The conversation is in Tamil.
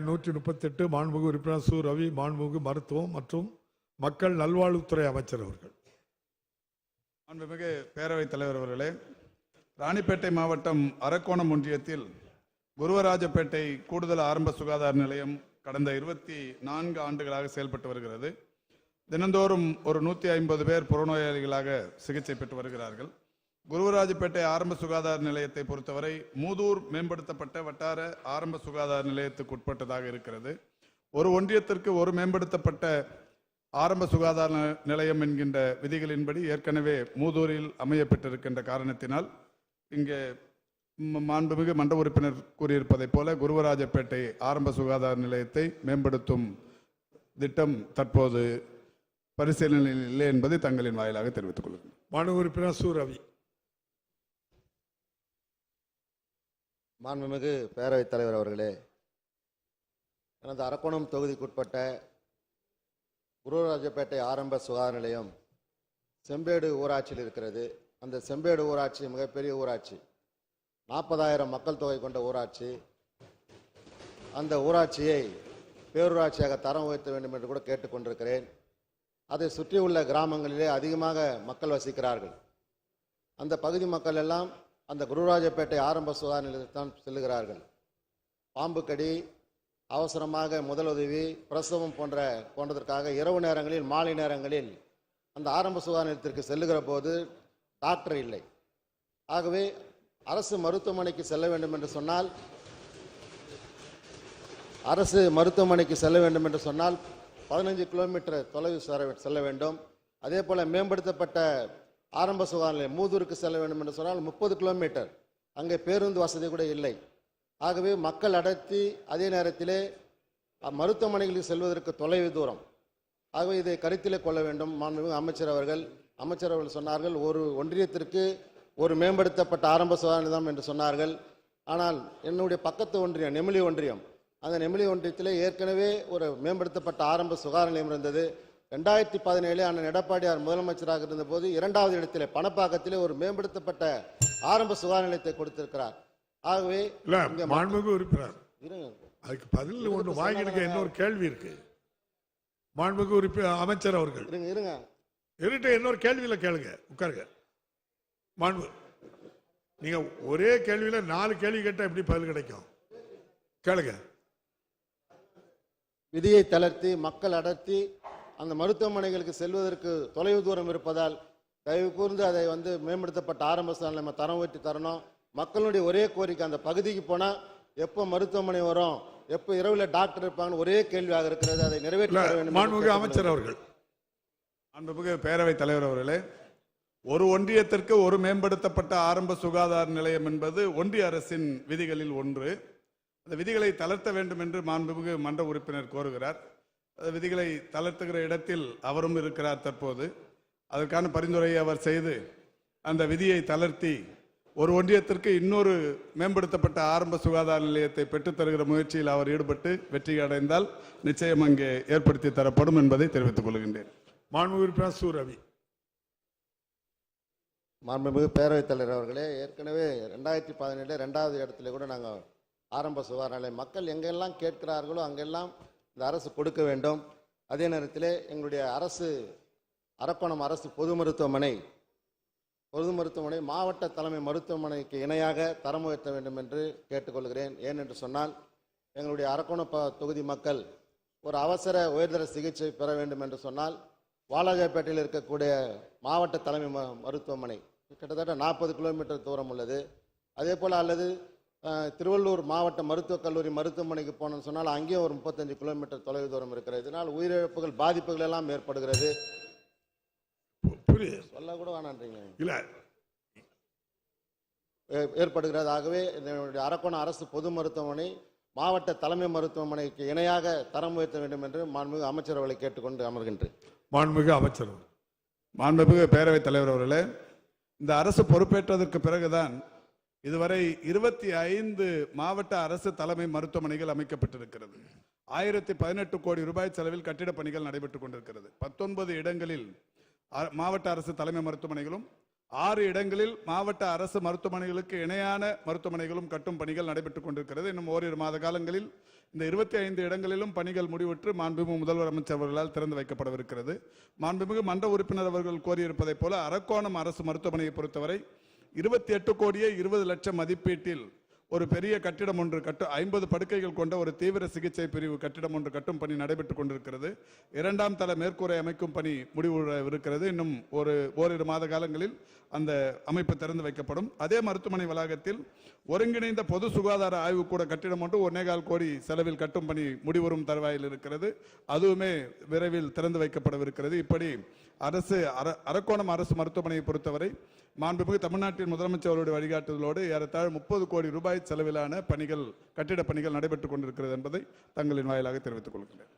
நூற்றி முப்பத்தெட்டு மாண்புமிகு உறுப்பினர் சு. ரவி மாண்புமிகு மருத்துவம் மற்றும் மக்கள் நல்வாழ்வுத்துறை அமைச்சர் அவர்கள். மாண்புமிகு பேரவைத் தலைவர் அவர்களே ராணிப்பேட்டை மாவட்டம் அரக்கோணம் ஒன்றியத்தில் குருவராஜப்பேட்டை கூடுதல் ஆரம்ப சுகாதார நிலையம் கடந்த இருபத்தி நான்கு ஆண்டுகளாக செயல்பட்டு வருகிறது. தினந்தோறும் ஒரு நூற்றி ஐம்பது பேர் புறநோயாளிகளாக சிகிச்சை பெற்று வருகிறார்கள். குருவராஜப்பேட்டை ஆரம்ப சுகாதார நிலையத்தை பொறுத்தவரை மூதூர் மேம்படுத்தப்பட்ட வட்டார ஆரம்ப சுகாதார நிலையத்துக்கு உட்பட்டதாக இருக்கிறது. ஒரு ஒன்றியத்திற்கு ஒரு மேம்படுத்தப்பட்ட ஆரம்ப சுகாதார நிலையம் என்கின்ற விதிகளின்படி ஏற்கனவே மூதூரில் அமையப்பட்டிருக்கின்ற காரணத்தினால் இங்கே மாண்புமிகு மண்ட உறுப்பினர் கூறியிருப்பதைப் போல குருவராஜப்பேட்டை ஆரம்ப சுகாதார நிலையத்தை மேம்படுத்தும் திட்டம் தற்போது பரிசீலனையில் இல்லை என்பதை தங்களின் வாயிலாக தெரிவித்துக் கொள்கிறேன். மாண்புமிகு உறுப்பினர் சூரவி. மாண்புமிகு பேரவைத் தலைவர் அவர்களே எனது அரக்கோணம் தொகுதிக்குட்பட்ட குருராஜப்பேட்டை ஆரம்ப சுகாதார நிலையம் செம்பேடு ஊராட்சியில் இருக்கிறது. அந்த செம்பேடு ஊராட்சி மிகப்பெரிய ஊராட்சி. நாற்பதாயிரம் மக்கள் தொகை கொண்ட ஊராட்சி. அந்த ஊராட்சியை பேரூராட்சியாக தரம் உயர்த்த வேண்டும் என்று கூட கேட்டுக்கொண்டிருக்கிறேன். அதை சுற்றியுள்ள கிராமங்களிலே அதிகமாக மக்கள் வசிக்கிறார்கள். அந்த பகுதி மக்கள் எல்லாம் அந்த குருராஜப்பேட்டை ஆரம்ப சுகாதார நிலையத்தான் செல்லுகிறார்கள். பாம்புக்கடி அவசரமாக முதலுதவி பிரசவம் போன்ற போன்றதற்காக இரவு நேரங்களில் மாலை நேரங்களில் அந்த ஆரம்ப சுகாதார நிலையத்திற்கு செல்லுகிற போது டாக்டர் இல்லை. ஆகவே அரசு மருத்துவமனைக்கு செல்ல வேண்டும் என்று சொன்னால் அரசு மருத்துவமனைக்கு செல்ல வேண்டும் என்று சொன்னால் பதினஞ்சு கிலோமீட்டர் தொலைவு செல்ல வேண்டும். அதே போல் மேம்படுத்தப்பட்ட ஆரம்ப சுகாதார நிலையம் மூதூருக்கு செல்ல வேண்டும் என்று சொன்னால் முப்பது கிலோமீட்டர். அங்கே பேருந்து வசதி கூட இல்லை. ஆகவே மக்கள் அடர்த்தி அதே நேரத்திலே மருத்துவமனைகளுக்கு செல்வதற்கு தொலைவு தூரம். ஆகவே இதை கருத்தில் கொள்ள வேண்டும். மாண்புமிகு அமைச்சர் அவர்கள் அமைச்சர் அவர்கள் சொன்னார்கள் ஒரு ஒன்றியத்திற்கு ஒரு மேம்படுத்தப்பட்ட ஆரம்ப சுகாதார நிலையம் என்று சொன்னார்கள். ஆனால் என்னுடைய பக்கத்து ஒன்றியம் நெமிலி ஒன்றியம் அந்த நெமிலி ஒன்றியத்தில் ஏற்கனவே ஒரு மேம்படுத்தப்பட்ட ஆரம்ப சுகாதார நிலையம் இருந்தது. ரெண்டாயிரத்தி பதினேழு அண்ணன் எடப்பாடியார் முதலமைச்சராக இருந்தபோது இரண்டாவது இடத்திலே பணப்பாக்கத்திலே ஒரு மேம்படுத்தப்பட்ட ஆரம்ப சுகாதார நிலையத்தை கொடுத்திருக்கிறார். ஆகவே உறுப்பினர். அதுக்கு பதில் ஒன்று வாங்கிடுக்க இன்னொரு கேள்வி இருக்கு. மாண்புமிகு உறுப்பினர் அமைச்சர் அவர்கள். இருங்க இருங்க. இருட்டு இன்னொரு கேள்வியில கேளுங்க உட்காருங்க. மாண்பு நீங்க ஒரே கேள்வியில நாலு கேள்வி கேட்டா எப்படி பதில் கிடைக்கும்? கேளுங்க. விதியை தளர்த்தி மக்கள் அடர்த்தி அந்த மருத்துவமனைகளுக்கு செல்வதற்கு தொலைவு தூரம் இருப்பதால் தயவு கூர்ந்து அதை வந்து மேம்படுத்தப்பட்ட ஆரம்ப நிலையம் தரம் உயர்த்தி தரணும். மக்களுடைய ஒரே கோரிக்கை அந்த பகுதிக்கு போனால் எப்போ மருத்துவமனை வரும் எப்போ இரவில் டாக்டர் இருப்பாங்கன்னு ஒரே கேள்வியாக இருக்கிறது. அதை நிறைவேற்றி வேண்டும். அமைச்சர் அவர்கள். மாண்புமிகு பேரவைத் தலைவர் அவர்களே ஒரு ஒன்றியத்திற்கு ஒரு மேம்படுத்தப்பட்ட ஆரம்ப சுகாதார நிலையம் என்பது ஒன்றிய அரசின் விதிகளில் ஒன்று. அந்த விதிகளை தளர்த்த வேண்டும் என்று மாண்புமிகு மன்ற உறுப்பினர் கோருகிறார். விதிகளை தளர்த்துகிற இடத்தில் அவரும் இருக்கிறார் தற்போது. அதற்கான பரிந்துரையை அவர் செய்து அந்த விதியை தளர்த்தி ஒரு ஒன்றியத்திற்கு இன்னொரு மேம்படுத்தப்பட்ட ஆரம்ப சுகாதார நிலையத்தை பெற்றுத் தருகிற முயற்சியில் அவர் ஈடுபட்டு வெற்றி அடைந்தால் நிச்சயம் அங்கே ஏற்படுத்தி தரப்படும் என்பதை தெரிவித்துக் கொள்கின்றேன். மாண்புமிகு உறுப்பினர் சு. ரவி. மாண்புமிகு பேரவைத் தலைவர் அவர்களே ஏற்கனவே ரெண்டாயிரத்தி பதினேழு ரெண்டாவது இடத்துல கூட நாங்கள் ஆரம்ப சுகாதார நிலையம். மக்கள் எங்கெல்லாம் கேட்கிறார்களோ அங்கெல்லாம் இந்த அரசு கொடுக்க வேண்டும். அதே நேரத்தில் எங்களுடைய அரசு அரக்கோணம் அரசு பொது மருத்துவமனை பொது மருத்துவமனை மாவட்ட தலைமை மருத்துவமனைக்கு இணையாக தரம் உயர்த்த வேண்டும் என்று கேட்டுக்கொள்கிறேன். ஏனென்று சொன்னால் எங்களுடைய அரக்கோணம் தொகுதி மக்கள் ஒரு அவசர உயர்தர சிகிச்சை பெற வேண்டும் என்று சொன்னால் வாலாஜாப்பேட்டையில் இருக்கக்கூடிய மாவட்ட தலைமை ம- மருத்துவமனை கிட்டத்தட்ட நாற்பது கிலோமீட்டர் தூரம் உள்ளது. அதே போல் அல்லது திருவள்ளூர் மாவட்ட மருத்துவக் கல்லூரி மருத்துவமனைக்கு போனோம்னு சொன்னால் அங்கேயும் ஒரு முப்பத்தஞ்சு கிலோமீட்டர் தொலைவு தூரம் இருக்கிறது. இதனால் உயிரிழப்புகள் பாதிப்புகள் எல்லாம் ஏற்படுகிறது. புரியுது. சொல்ல கூட வேணான்றீங்க. இல்ல. ஏற்படுகிறது. ஆகவே என்னுடைய அரக்கோணம் அரசு பொது மருத்துவமனை மாவட்ட தலைமை மருத்துவமனைக்கு இணையாக தரம் உயர்த்த வேண்டும் என்று மாண்புமிகு அமைச்சர் அவர்களை கேட்டுக்கொண்டு அமர்கின்றேன். மாண்புமிகு அமைச்சர் மாண்புமிகு பேரவைத் தலைவர் அவர்களே இந்த அரசு பொறுப்பேற்றதற்கு பிறகுதான் இதுவரை இருபத்தி ஐந்து மாவட்ட அரசு தலைமை மருத்துவமனைகள் அமைக்கப்பட்டிருக்கிறது. ஆயிரத்தி பதினெட்டு கோடி ரூபாய் செலவில் கட்டிட பணிகள் நடைபெற்றுக் கொண்டிருக்கிறது. பத்தொன்பது இடங்களில் அ- மாவட்ட அரசு தலைமை மருத்துவமனைகளும் ஆறு இடங்களில் மாவட்ட அரசு மருத்துவமனைகளுக்கு இணையான மருத்துவமனைகளும் கட்டும் பணிகள் நடைபெற்றுக் கொண்டிருக்கிறது. இன்னும் ஓரிரு மாத காலங்களில் இந்த இருபத்தி ஐந்து இடங்களிலும் பணிகள் முடிவுற்று மாண்புமிகு முதல்வர் அமைச்சர் அவர்களால் திறந்து வைக்கப்படவிருக்கிறது. மாண்புமிகு மன்ற உறுப்பினர் அவர்கள் கோரியிருப்பதைப் போல அரக்கோணம் அரசு மருத்துவமனையை பொறுத்தவரை இருபத்தி எட்டு கோடியே இருபது லட்சம் மதிப்பீட்டில் ஒரு பெரிய கட்டிடம் ஒன்று கட்டு ஐம்பது படுக்கைகள் கொண்ட ஒரு தீவிர சிகிச்சை பிரிவு கட்டிடம் ஒன்று கட்டும் பணி நடைபெற்றுக் கொண்டிருக்கிறது. இரண்டாம் தள மேற்கூரை அமைக்கும் பணி முடிவுறவிருக்கிறது இன்னும் ஒரு ஓரிரு மாத காலங்களில் அந்த அமைப்பு திறந்து வைக்கப்படும். அதே மருத்துவமனை வளாகத்தில் ஒருங்கிணைந்த பொது சுகாதார ஆய்வுக்கூட கட்டிடம் ஒன்று ஒன்னேகால் கோடி செலவில் கட்டும் பணி முடிவரும் தருவாயில் இருக்கிறது. அதுவுமே விரைவில் திறந்து வைக்கப்படவிருக்கிறது. இப்படி அரசு அர- அரக்கோணம் அரசு மருத்துவமனையை பொறுத்தவரை மாண்புமிகு தமிழ்நாட்டின் முதலமைச்சர் அவருடைய வழிகாட்டுதலோடு ஏறத்தாழ முப்பது கோடி ரூபாய் செலவிலான பணிகள் கட்டிட பணிகள் நடைபெற்றுக் கொண்டிருக்கிறது என்பதை தங்களின் வாயிலாக தெரிவித்துக் கொள்கிறேன்